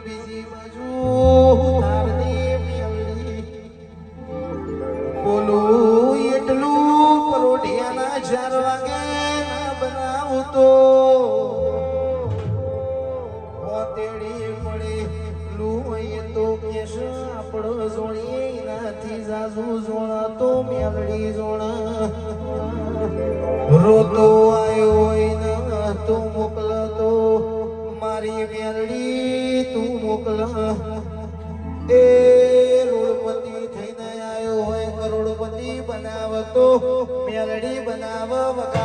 બીજી બાજુ તારની પીળી એટલું પરોઢિયાના ચાર વાગે ના બનાવું તો. તેડી પડે તો કેશ આપણો જોણીએ નાથી તો મેલડી રોતો મેલડી તું મોકલ. એ રોડપતિ થઈને આયો હોય કરોડપતિ બનાવતો મેલડી બનાવ વગા